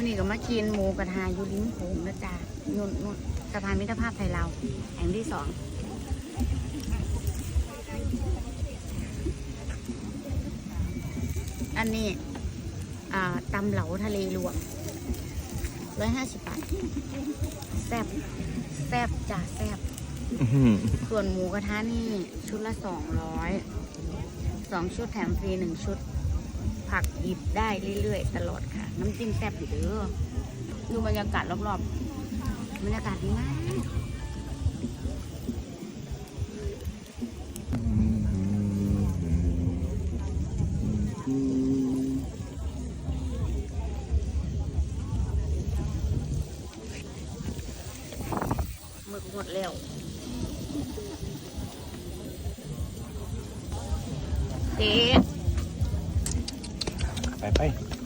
มื่อนี้ก็มากินหมูกระทะอยู่ลิ้มโขงนะจ๊ะนุ่นนุ่นสะพานมิตรภาพไทยลาวแห่งที่สองอันนี้อ่าตำเหลาทะเลรวมร้อยห้าสิบบาทแซ่บแซ่บจ้ะแซ่บอื้อหือส่วนหมูกระทะนี่ชุดละสองร้อยสองชุดแถมฟรีหนึ่งชุด ผักหยิบได้เรื่อยๆ ตลอดค่ะ น้ำจิ้มแซ่บอยู่เด้อดูบรรยากาศรอบๆ บรรยากาศดีมากหมึกหมดแล้วเจ๊ 拜拜。